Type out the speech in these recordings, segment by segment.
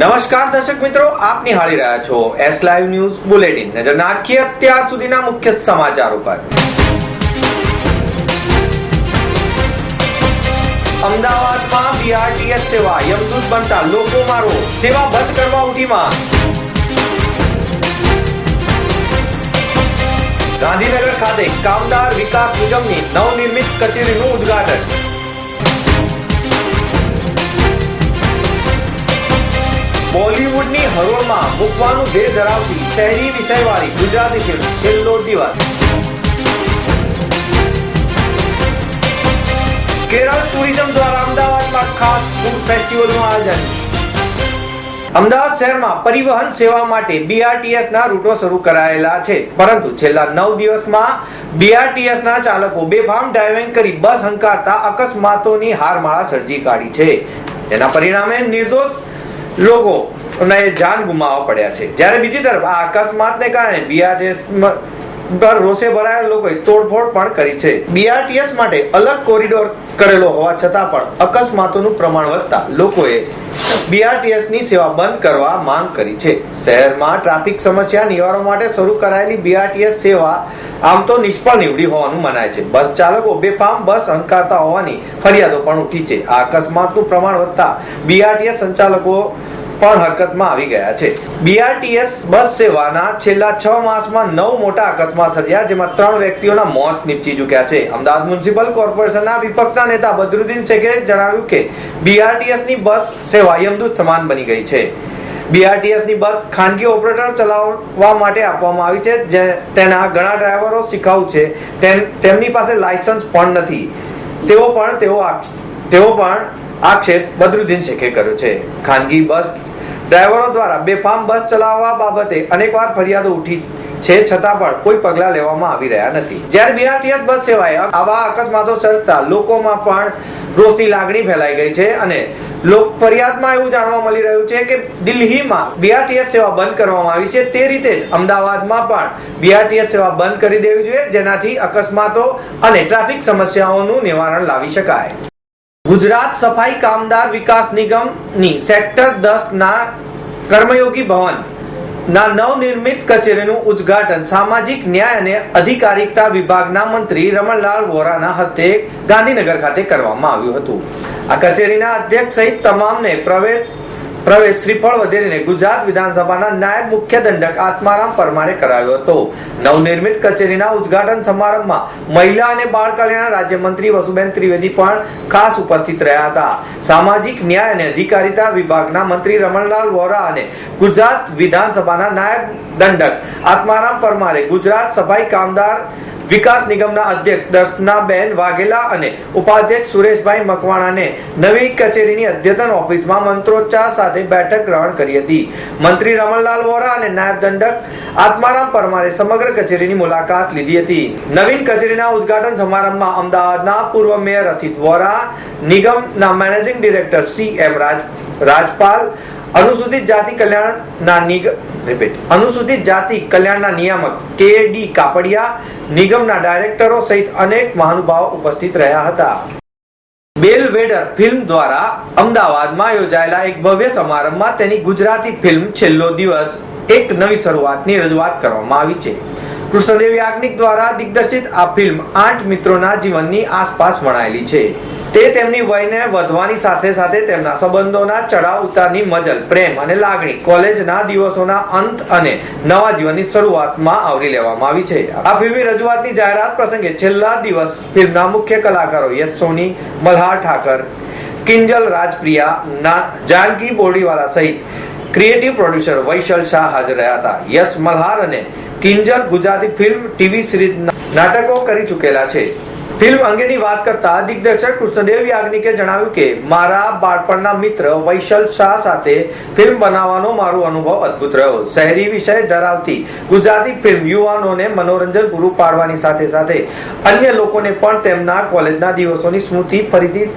નમસ્કાર દર્શક મિત્રો, આપ નિહાળી રહ્યા છો એસ લાઈવ ન્યૂઝ બુલેટિન નજર નાખીએ અત્યાર સુધીના મુખ્ય સમાચારો પર. અમદાવાદમાં બીઆરટીએસ સેવા યમદૂત બનતા લોકો મારો સેવા બંધ કરવા ઉઠી માં ગાંધીનગર ખાતે કામદાર વિકાસ નિગમની નવનિર્મિત કચેરીનું ઉદ્ઘાટન. બોલિવૂડની હરોળમાં મૂકવાનું ધ્યેય ધરાવતી શહેરી વિષયવાળી ગુજરાતી ફિલ્મ છેલ્લો દિવસ. કેરળ ટુરિઝમ દ્વારા અમદાવાદમાં ખાસ ફૂડ ફેસ્ટિવલનું આયોજન. અમદાવાદ શહેરમાં પરિવહન સેવા માટે બીઆરટીએસ ના રૂટો શરૂ કરાયેલા છે. પરંતુ છેલ્લા નવ દિવસમાં બીઆરટીએસ ના ચાલકો બેફામ ડ્રાઇવિંગ કરી બસ હંકારતા અકસ્માતોની હારમાળા સર્જી કાઢી છે. તેના પરિણામે નિર્દોષ લોકો ને જાન ગુમાવવા પડ્યા છે. જ્યારે બીજી તરફ આ અકસ્માતને કારણે બીઆરટીએસ પર રોષે ભરાયેલા લોકોએ તોડફોડ પણ કરી છે. બીઆરટીએસ માટે અલગ કોરિડોર કરેલો હોવા છતાં પણ અકસ્માતોનું પ્રમાણ વધતા લોકોએ બીઆરટીએસની સેવા બંધ કરવા માંગ કરી છે. શહેરમાં ટ્રાફિક સમસ્યા નિવારવા માટે શરૂ કરાયેલી બીઆરટીએસ સેવા આમ તો નિષ્ફળ નીવડી હોવાનું મનાય છે. બસ ચાલકો બેફામ બસ હંકારતા હોવાની ફરિયાદો પણ ઉઠી છે. આ અકસ્માતનું પ્રમાણ વધતા બીઆરટીએસ સંચાલકો પણ હરકતમાં આવી ગયા છે. બીઆરટીએસ બસ સેવાના છેલ્લા છ માસમાં નવ મોટા અકસ્માત સર્જ્યા, જેમાં ત્રણ વ્યક્તિઓના મોત નીપજી ચૂક્યા છે. અમદાવાદ મ્યુનિસિપલ કોર્પોરેશનના વિપક્ષના નેતા બદરુદ્દીન શેખે જણાવ્યું કે બીઆરટીએસની બસ સેવા યમદૂત સમાન બની ગઈ છે. બીઆરટીએસની બસ ખાનગી ઓપરેટર ચલાવવા માટે આપવામાં આવી છે, જે તેના ઘણા ડ્રાઈવરો શીખાઉ છે. તેમ, તેમની પાસે લાયસન્સ પણ નથી. તેઓ પણ તેઓ તેઓ પણ આક્ષેપ બદરુદ્દીન શેખે કર્યો છે. ખાનગી બસ ડ્રાઈવરો દ્વારા બેફામ બસ ચલાવવા બાબતે અનેકવાર ફરિયાદો ઉઠી છે, છતાં પણ કોઈ પગલાં લેવામાં આવી રહ્યા નથી. જ્યારે બીઆરટીએસ બસ સેવાએ આવા અકસ્માતો સર્જતા લોકોમાં પણ રોષની લાગણી ફેલાઈ ગઈ છે અને લોક ફરિયાદમાં એવું જાણવા મળી રહ્યું છે કે દિલ્હીમાં બીઆરટીએસ સેવા બંધ કરવામાં આવી છે. તે રીતે જ અમદાવાદમાં પણ બીઆરટીએસ સેવા બંધ કરી દેવી જોઈએ, જેનાથી અકસ્માતો અને ટ્રાફિક સમસ્યાઓનું નિવારણ લાવી શકાય. ગુજરાત સફાઈ કામદાર વિકાસ નિગમની સેક્ટર દસ ના કર્મયોગી ભવન ના નવનિર્મિત કચેરીનું ઉદ્ઘાટન સામાજિક ન્યાય અને અધિકારિતા વિભાગના મંત્રી રમણલાલ વોરાના હસ્તે ગાંધીનગર ખાતે કરવામાં આવ્યું હતું. આ કચેરીના અધ્યક્ષ સહિત તમામને પ્રવેશ પ્રવેશ શ્રીફળ વધેરીને ગુજરાત વિધાનસભાના નાયબ મુખ્ય દંડક આત્મારામ પરમારે કરાવ્યો હતો. નવનિર્મિત કચેરીના ઉદ્ઘાટન સમારંભમાં મહિલા અને બાળ કલ્યાણ રાજ્યમંત્રી વસુબેન ત્રિવેદી પણ ખાસ ઉપસ્થિત રહ્યા હતા. સામાજિક ન્યાય અને અધિકારિતા વિભાગના મંત્રી રમણલાલ વોરા અને ગુજરાત વિધાનસભાના નાયબ દંડક આત્મારામ પરમારે ગુજરાત સભાઈ કામદાર વિકાસ નિગમના અધ્યક્ષ દર્શનાબેન વાઘેલા અને ઉપાધ્યક્ષ સુરેશભાઈ મકવાણાને નવી કચેરીની અદ્યતન ઓફિસમાં મંત્રોચ્ચાર સાથે બેઠક ગ્રહણ કરી હતી. મંત્રી રમણલાલ વોરા અને નાયબ દંડક આત્મારામ પરમારે સમગ્ર કચેરીની મુલાકાત લીધી હતી. નવીન કચેરીના ઉદ્ઘાટન સમારંભમાં અમદાવાદના પૂર્વ મેયર અસિત વોરા, નિગમના managing director C M Raj, Rajpal અનુસૂચિત જાતિ કલ્યાણના નિગમ રિપીટ અનુસૂચિત જાતિ કલ્યાણના નિયામક કે ડી કાપડિયા, નિગમના ડાયરેક્ટરો સહિત અનેક મહાનુભાવો ઉપસ્થિત રહ્યા હતા. બેલવેડર ફિલ્મ દ્વારા અમદાવાદમાં યોજાયેલા એક ભવ્ય સમારંભમાં તેની ગુજરાતી ફિલ્મ છેલ્લો દિવસ એક નવી શરૂઆતની રજૂઆત કરવામાં આવી છે. કૃષ્ણદેવ યાજ્ઞિક દ્વારા દિગ્દર્શિત આ ફિલ્મ આઠ મિત્રોના જીવનની આસપાસ વણાયેલી છે. તે તેમની વયને વધવાની સાથે સાથે તેમના સંબંધોના ચડાવ ઉતારની મજલ, પ્રેમ અને લાગણી કોલેજના દિવસોના અંત અને નવા જીવનની શરૂઆતમાં આવરી લેવામાં આવી છે. આ ફિલ્મની રજૂઆતની જાહેરાત પ્રસંગે છેલ્લા દિવસ ફિલ્મના મુખ્ય કલાકારો યશ સોની, મલ્હાર ઠાકર, કિંજલ રાજપ્રિયા જાનકી બોડીવાલા સહિત ક્રિએટિવ પ્રોડ્યુસર વૈશલ શાહ હાજર રહ્યા હતા. યશ, મલ્હાર અને Kinjal Gujarati film TV series નાટકો કરી ચૂકેલા છે. ફિલ્મ અંગેની વાત કરતા દિગ્દર્શક કૃષ્ણદેવ યાજ્ઞિકે જણાવ્યું કે, મારા બાળપણના મિત્ર વૈશલ શાહ સાથે ફિલ્મ બનાવવાનો મારો અનુભવ અદ્ભુત રહ્યો. શહેરી વિષય ધરાવતી ગુજરાતી ફિલ્મ યુવાનોને મનોરંજન પૂરું પાડવાની સાથે સાથે અન્ય લોકોને પણ તેમના કોલેજના દિવસોની સ્મૃતિ ફરીથી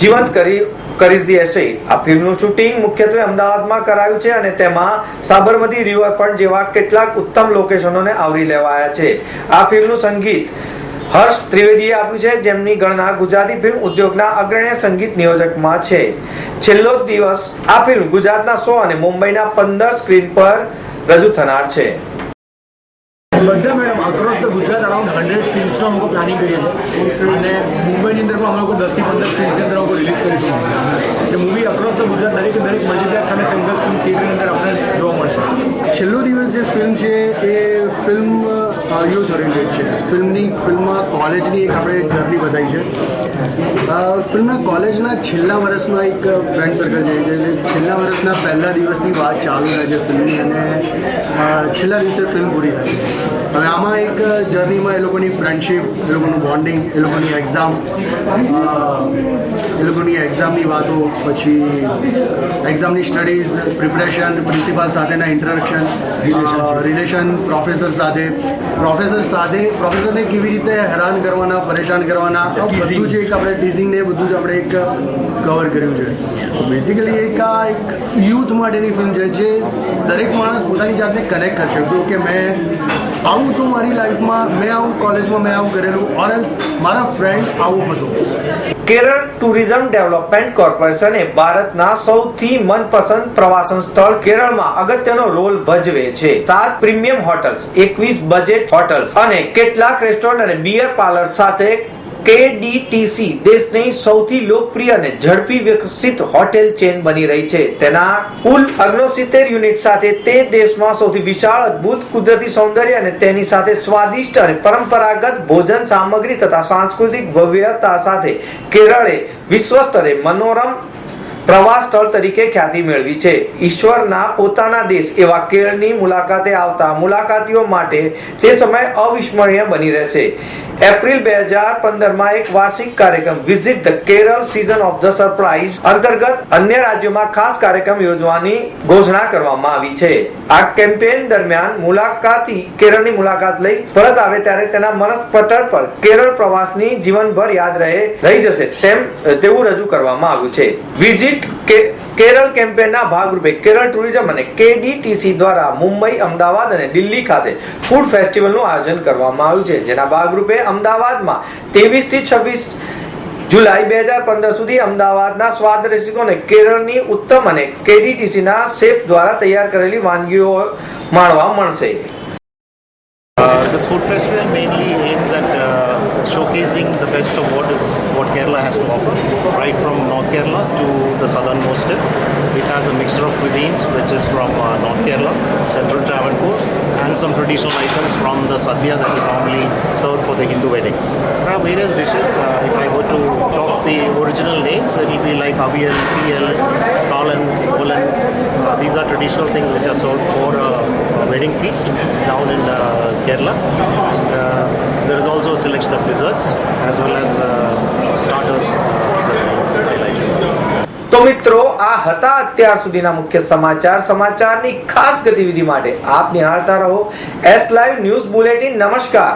જીવંત કરી કરી દીધી હશે. આ ફિલ્મનું શૂટિંગ મુખ્યત્વે અમદાવાદમાં કરાયું છે અને તેમાં સાબરમતી રિવરફ્રન્ટ જેવા કેટલાક ઉત્તમ લોકેશનોને આવરી લેવાયા છે. આ ફિલ્મનું સંગીત હર્ષ ત્રિવેદીએ આપ્યું છે, જેમની ગણના ગુજરાતી ફિલ્મ ઉદ્યોગના અગ્રણી સંગીત નિયોજકમાં છે. છેલ્લો દિવસ આ ફિલ્મ ગુજરાતના સો અને મુંબઈના પંદર સ્ક્રીન પર રજૂ થનાર છે. બધા madam across the Gujarat around hundred સ્ક્રીન્સનો અમે લોકો પ્લાનિંગ કરીએ છીએ. અને મુંબઈની અંદર પણ અમે લોકો દસથી પંદર સ્કીમ્સની અંદર અમે રિલીઝ કરીશું. એ મૂવી અક્રોસ ધ ગુજરાત, દરેક દરેક મલ્ટીપ્લેક્સ અને સિંગલ સ્ક્રીન થિયેટરની અંદર આપણને જોવા મળશે. છેલ્લો દિવસ જે ફિલ્મ છે એ ફિલ્મ યુથ ઓરિએન્ટેડ છે. ફિલ્મની ફિલ્મમાં કોલેજની એક આપણે જર્ની બતાવી છે. ફિલ્મના કોલેજના છેલ્લા વર્ષમાં એક ફ્રેન્ડ સર્કલ છે, જે છેલ્લા વર્ષના પહેલા દિવસની વાત ચાલુ થાય છે ફિલ્મની અને છેલ્લા દિવસે ફિલ્મ પૂરી થાય છે. હવે આમાં એક જર્નીમાં એ લોકોની ફ્રેન્ડશિપ એ લોકોનું બોન્ડિંગ એ લોકોની એક્ઝામ એ લોકોની એક્ઝામની વાતો પછી એક્ઝામની સ્ટડીઝ પ્રિપરેશન પ્રિન્સિપાલ સાથેના ઇન્ટરેક્શન રિલેશન પ્રોફેસર સાથે. પ્રોફેસર સાથે પ્રોફેસરને કેવી રીતે હેરાન કરવાના પરેશાન કરવાના બધું જ એક આપણે ટીઝિંગ ને એ બધું જ આપણે એક કવર કર્યું છે. બેસિકલી એક આ એક યુથ માટેની ફિલ્મ છે જે દરેક માણસ પોતાની જાતને કનેક્ટ કરશે. કે મેં આવું તો મારી લાઈફમાં મેં આવું કોલેજમાં મેં આવું કરેલું ઓર મારા ફ્રેન્ડ આવો હતો. કેરળ ટુરિઝમ ડેવલપમેન્ટ કોર્પોરેશન ભારતના સૌથી મનપસંદ પ્રવાસન સ્થળ કેરળમાં અગત્યનો રોલ ભજવે છે. સાત પ્રીમિયમ હોટલ્સ, એકવીસ બજેટ હોટલ્સ અને કેટલાક રેસ્ટોરન્ટ અને બિયર પાર્લર સાથે કેડીટીસી દેશની સૌથી લોકપ્રિય અને ઝડપી વિકસિત હોટેલ ચેન બની રહી છે. તેના કુલ અગ્નોસિત્તેર યુનિટ સાથે તે દેશમાં સૌથી વિશાળ, અદ્ભુત, કુદરતી સૌંદર્ય અને તેની સાથે સ્વાદિષ્ટ અને પરંપરાગત ભોજન સામગ્રી તથા સાંસ્કૃતિક ભવ્યતા સાથે કેરળે વિશ્વ સ્તરે મનોરમ પ્રવાસ સ્થળ તરીકે ખ્યાતિ મેળવી છે. ઈશ્વરના પોતાના દેશ એવા કેરળની મુલાકાતે આવતા મુલાકાતીઓ માટે તે સમય અવિસ્મરણીય બની રહેશે. એપ્રિલ બે હજાર પંદરમાં એક વાર્ષિક કાર્યક્રમ visit the Kerala season of the surprise અંતર્ગત અન્ય રાજ્યોમાં ખાસ કાર્યક્રમ યોજવાની ઘોષણા કરવામાં આવી છે. આ કેમ્પેન દરમિયાન મુલાકાતી કેરળની મુલાકાત લઈ પરત આવે ત્યારે તેના મનસ્પટર પર કેરળ પ્રવાસની જીવનભર યાદ રહે, રહી જશે તેમ તેવું રજૂ કરવામાં આવ્યું છે. વિઝિટ કે કેરળ કેમ્પેનના ભાગરૂપે કેરળ ટુરિઝમ અને કેડીટીસી દ્વારા મુંબઈ અમદાવાદ અને દિલ્હી ખાતે ફૂડ ફેસ્ટિવલનું આયોજન કરવામાં આવ્યું છે. જેના ભાગરૂપે અમદાવાદમાં ત્રેવીસથી છવ્વીસ જુલાઈ બે હજાર પંદર સુધી અમદાવાદના સ્વાદ રસિકોને કેરળની ઉત્તમ અને કેડીટીસીના શેફ દ્વારા તૈયાર કરેલી વાનગીઓ માણવા મળશે. Uh, this food festival mainly aims at uh, showcasing the best of what is what Kerala has to offer, right from North Kerala to the southernmost tip. It has a mixture of cuisines, which is from uh, North Kerala, Central Travancore, and some traditional items from the sadhya that is normally served for the Hindu weddings. There are various dishes. Uh, if I were to talk the original names, it will be like Avial, PL, Kalan, Bolan. Uh, these are traditional things which are served for uh, a wedding feast down in uh, Kerala. Uh, there is also a selection of desserts as well as uh, starters, uh. તો મિત્રો આ હતા અત્યાર સુધીના મુખ્ય સમાચાર સમાચારની ખાસ ગતિવિધિ માટે આપ નિહાળતા રહો એસ લાઈવ ન્યૂઝ બુલેટિન નમસ્કાર